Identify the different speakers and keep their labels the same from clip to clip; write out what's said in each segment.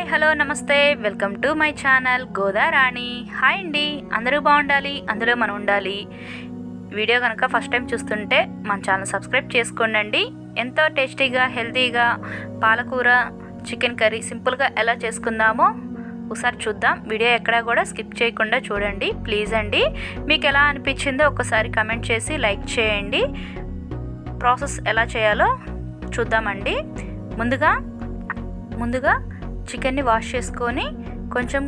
Speaker 1: Hi hello నమస్తే. Welcome to my channel Godarani hi అండి. అందరూ బాగుండాలి అందులో మనం ఉండాలి. వీడియో కనుక ఫస్ట్ టైం చూస్తుంటే మన ఛానల్ సబ్స్క్రైబ్ చేసుకోండి ఎంతో టేస్టీగా హెల్తీగా పాలకూర చికెన్ కర్రీ సింపుల్గా ఎలా చేసుకుందామో ఒకసారి చూద్దాం. వీడియో ఎక్కడా కూడా స్కిప్ చేయకుండా చూడండి ప్లీజ్ అండి. మీకు ఎలా అనిపించిందో ఒకసారి కమెంట్ చేసి లైక్ చేయండి. ప్రాసెస్ ఎలా చేయాలో చూద్దామండి. ముందుగా ముందుగా చికెన్ని వాష్ చేసుకొని కొంచెం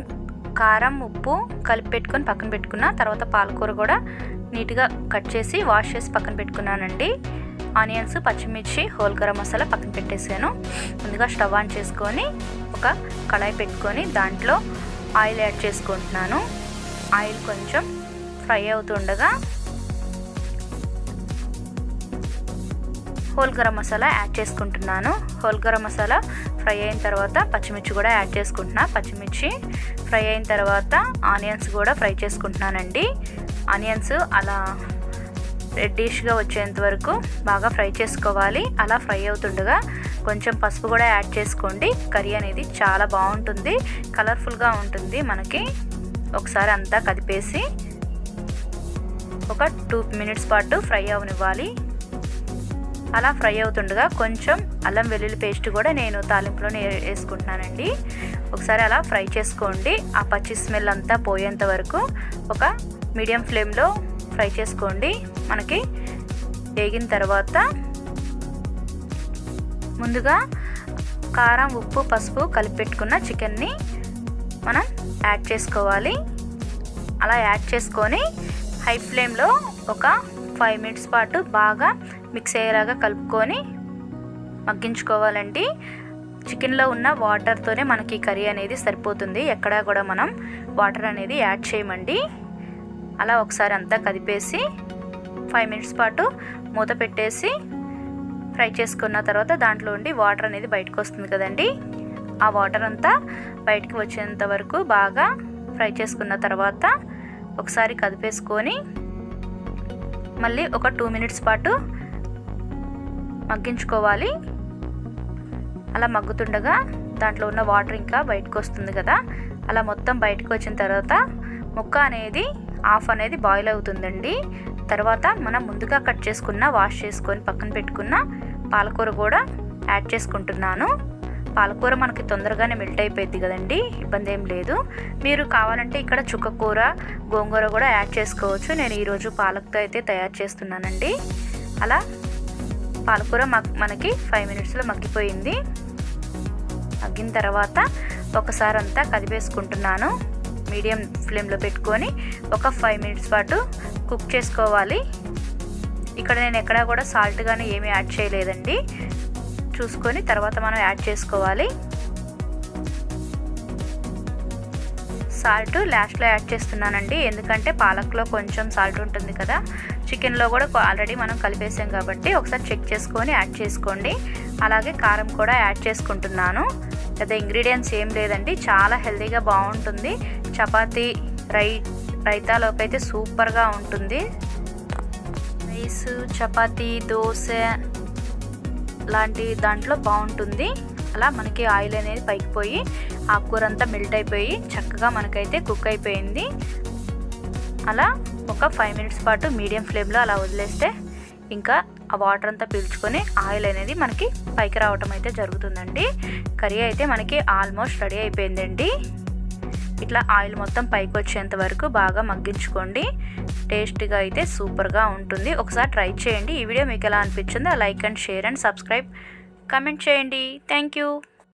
Speaker 1: కారం ఉప్పు కలిపి పెట్టుకొని పక్కన పెట్టుకున్న. తర్వాత పాలకూర కూడా నీట్గా కట్ చేసి వాష్ చేసి పక్కన పెట్టుకున్నానండి. ఆనియన్స్ పచ్చిమిర్చి హోల్ గరం మసాలా పక్కన పెట్టేసాను ముందుగా స్టవ్ ఆన్ చేసుకొని ఒక కళాయి పెట్టుకొని దాంట్లో ఆయిల్ యాడ్ చేసుకుంటున్నాను. ఆయిల్ కొంచెం ఫ్రై అవుతుండగా హోల్ గరం మసాలా యాడ్ చేసుకుంటున్నాను. హోల్ గరం మసాలా ఫ్రై అయిన తర్వాత పచ్చిమిర్చి కూడా యాడ్ చేసుకుంటున్నా. పచ్చిమిర్చి ఫ్రై అయిన తర్వాత ఆనియన్స్ కూడా ఫ్రై చేసుకుంటున్నానండి. ఆనియన్స్ అలా రెడ్డిష్గా వచ్చేంత వరకు బాగా ఫ్రై చేసుకోవాలి. అలా ఫ్రై అవుతుండగా కొంచెం పసుపు కూడా యాడ్ చేసుకోండి. కర్రీ అనేది చాలా బాగుంటుంది. కలర్ఫుల్గా ఉంటుంది మనకి. ఒకసారి అంతా కదిపేసి ఒక టూ మినిట్స్ పాటు ఫ్రై అవనివ్వాలి. అలా ఫ్రై అవుతుండగా కొంచెం అల్లం వెల్లుల్లి పేస్ట్ కూడా నేను తాలింపులోనే వేసుకుంటున్నానండి. ఒకసారి అలా ఫ్రై చేసుకోండి. ఆ పచ్చి స్మెల్ అంతా పోయేంత వరకు ఒక మీడియం ఫ్లేమ్లో ఫ్రై చేసుకోండి. మనకి వేగిన తర్వాత ముందుగా కారం ఉప్పు పసుపు కలిపి పెట్టుకున్న చికెన్ని మనం యాడ్ చేసుకోవాలి. అలా యాడ్ చేసుకొని హై ఫ్లేమ్లో ఒక ఫైవ్ మినిట్స్ పాటు బాగా మిక్స్ అయ్యేలాగా కలుపుకొని మగ్గించుకోవాలండి. చికెన్లో ఉన్న వాటర్తోనే మనకి కర్రీ అనేది సరిపోతుంది. ఎక్కడా కూడా మనం వాటర్ అనేది యాడ్ చేయమండి. అలా ఒకసారి అంతా కదిపేసి ఫైవ్ మినిట్స్ పాటు మూత పెట్టేసి ఫ్రై చేసుకున్న తర్వాత దాంట్లో ఉండి వాటర్ అనేది బయటకు వస్తుంది కదండి. ఆ వాటర్ అంతా బయటకు వచ్చేంత వరకు బాగా ఫ్రై చేసుకున్న తర్వాత ఒకసారి కదిపేసుకొని మళ్ళీ ఒక టూ మినిట్స్ పాటు మగ్గించుకోవాలి. అలా మగ్గుతుండగా దాంట్లో ఉన్న వాటర్ ఇంకా బయటకు వస్తుంది కదా. అలా మొత్తం బయటకు వచ్చిన తర్వాత ముక్క అనేది ఆఫ్ అనేది బాయిల్ అవుతుందండి. తర్వాత మనం ముందుగా కట్ చేసుకున్న వాష్ చేసుకొని పక్కన పెట్టుకున్న పాలకూర కూడా యాడ్ చేసుకుంటున్నాను. పాలకూర మనకి తొందరగానే మెల్ట్ అయిపోయింది కదండి ఇబ్బంది ఏం లేదు. మీరు కావాలంటే ఇక్కడ చుక్కకూర గోంగూర కూడా యాడ్ చేసుకోవచ్చు. నేను ఈరోజు పాలకతో అయితే తయారు చేస్తున్నానండి. అలా పాలకూర మనకి ఫైవ్ మినిట్స్లో మగ్గిపోయింది. మగ్గిన తర్వాత ఒకసారి అంతా కదిపేసుకుంటున్నాను. మీడియం ఫ్లేమ్లో పెట్టుకొని ఒక ఫైవ్ మినిట్స్ పాటు కుక్ చేసుకోవాలి. ఇక్కడ నేను ఎక్కడా కూడా సాల్ట్ కానీ ఏమీ యాడ్ చేయలేదండి. చూసుకొని తర్వాత మనం యాడ్ చేసుకోవాలి. సాల్ట్ లాస్ట్లో యాడ్ చేస్తున్నానండి. ఎందుకంటే పాలక్లో కొంచెం సాల్ట్ ఉంటుంది కదా. చికెన్లో కూడా ఆల్రెడీ మనం కలిపేసాం కాబట్టి ఒకసారి చెక్ చేసుకొని యాడ్ చేసుకోండి. అలాగే కారం కూడా యాడ్ చేసుకుంటున్నాను. పెద్ద ఇంగ్రీడియంట్స్ ఏం లేదండి. చాలా హెల్తీగా బాగుంటుంది. చపాతీ రై రైతాలోకి అయితే సూపర్గా ఉంటుంది. రైస్ చపాతీ దోశ లాంటి దాంట్లో బాగుంటుంది. అలా మనకి ఆయిల్ అనేది పైకి పోయి ఆకుకూర అంతా మెల్ట్ అయిపోయి చక్కగా మనకైతే కుక్ అయిపోయింది. అలా ఒక ఫైవ్ మినిట్స్ పాటు మీడియం ఫ్లేమ్లో అలా వదిలేస్తే ఇంకా ఆ వాటర్ అంతా పీల్చుకొని ఆయిల్ అనేది మనకి పైకి రావటం అయితే జరుగుతుందండి. కర్రీ అయితే మనకి ఆల్మోస్ట్ రెడీ అయిపోయిందండి. ఇట్లా ఆయిల్ మొత్తం పైకి వచ్చేంత వరకు బాగా మగ్గించుకోండి. టేస్ట్గా అయితే సూపర్గా ఉంటుంది. ఒకసారి ట్రై చేయండి. ఈ వీడియో మీకు ఎలా అనిపించిందో like and share and subscribe. Comment చేయండి. Thank you.